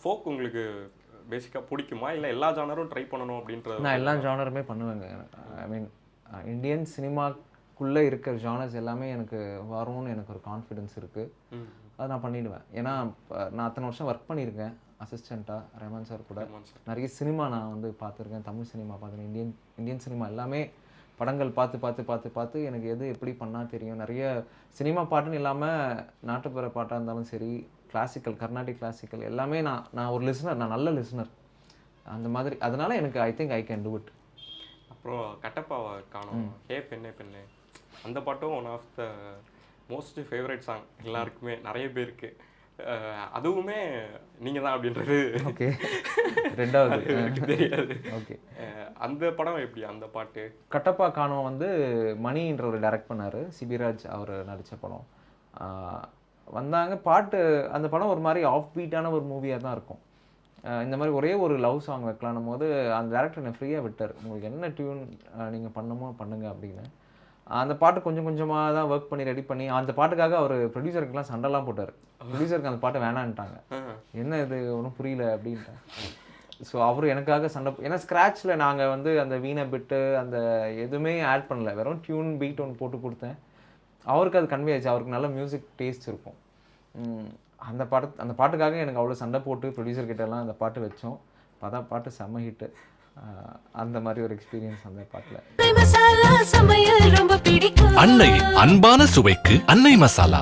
Folk உங்களுக்கு பேசிக்காக பிடிக்குமா? இல்லை எல்லா ஜானரும் ட்ரை பண்ணணும் அப்படின்றது நான் எல்லா ஜானருமே பண்ணுவேங்க. ஐ மீன் இந்தியன் சினிமாக்குள்ளே இருக்கிற ஜானர்ஸ் எல்லாமே எனக்கு வரும்னு எனக்கு ஒரு கான்ஃபிடென்ஸ் இருக்குது அதை நான் பண்ணிடுவேன். ஏன்னா நான் அத்தனை வருஷம் ஒர்க் பண்ணியிருக்கேன். அசிஸ்டண்ட்டாக ரஹ்மான் சார் கூட. நிறைய சினிமா நான் வந்து பார்த்துருக்கேன். தமிழ் சினிமா பார்த்துருக்கேன். இந்தியன் இந்தியன் சினிமா எல்லாமே படங்கள் பார்த்து பார்த்து பார்த்து பார்த்து எனக்கு எது எப்படி பண்ணால் தெரியும். நிறைய சினிமா பாட்டுன்னு இல்லாமல் நாட்டுப்புற பாட்டாக இருந்தாலும் சரி கிளாசிக்கல் கர்நாடிக் கிளாசிக்கல் எல்லாமே நான் நான் ஒரு லிசனர் நான் நல்ல லிசனர் அந்த மாதிரி அதனால எனக்கு I think I can do it அப்புறம் கட்டப்பாவை காணோம். ஹே பெண்ணே பெண்ணே. அந்த பாட்டும் one of the most favourite song எல்லாருக்குமே நிறைய பேருக்கு. அதுவுமே நீங்கள் தான் அப்படின்றது. ஓகே. ரெண்டாவது. தெரியாது. ஓகே. அந்த படம் எப்படி அந்த பாட்டு? கட்டப்பா காணோம் வந்து மணின்றவர் டைரக்ட் பண்ணார். சிபிராஜ் அவர் நடித்த படம். வந்தாங்க. பாட்டு அந்த படம் ஒரு மாதிரி ஆஃப் பீட்டான ஒரு மூவியாக தான் இருக்கும். இந்த மாதிரி ஒரே ஒரு லவ் சாங் வைக்கலான்னும் போது அந்த டேரக்டர் என்னை ஃப்ரீயாக விட்டார். உங்களுக்கு என்ன டியூன் நீங்கள் பண்ணுமோ பண்ணுங்க அப்படின்னு. அந்த பாட்டு கொஞ்சம் கொஞ்சமாக தான் ஒர்க் பண்ணி ரெடி பண்ணி அந்த பாட்டுக்காக அவர் ப்ரொடியூசருக்குலாம் சண்டைலாம் போட்டார். ப்ரொடியூசருக்கு அந்த பாட்டு வேணான்ட்டாங்க. என்ன இது? ஒன்றும் புரியல அப்படின்ட்டேன் ஸோ அவர் எனக்காக சண்டை ஏன்னா ஸ்க்ராட்சில் நாங்கள் வந்து அந்த வீணை பிட்டு அந்த எதுவுமே ஆட் பண்ணல. வெறும் டியூன் பீட் ஒன்று போட்டு கொடுத்தேன். அவருக்கு அது கன்வே ஆச்சு. அவருக்கு நல்ல மியூசிக் டேஸ்ட் இருக்கும். அந்த பாட்டு அந்த பாட்டுக்காக எனக்கு அவ்வளோ சண்டை போட்டு ப்ரொடியூசர் கிட்ட எல்லாம் அந்த பாட்டு வச்சோம். பார்த்தா பாட்டு செம்ம ஹிட்டு அந்த மாதிரி ஒரு எக்ஸ்பீரியன்ஸ் அந்த பாட்டில். மசாலா சமையல் ரொம்ப பிடிக்கும். அன்னையின் அன்பான சுவைக்கு அன்னை மசாலா.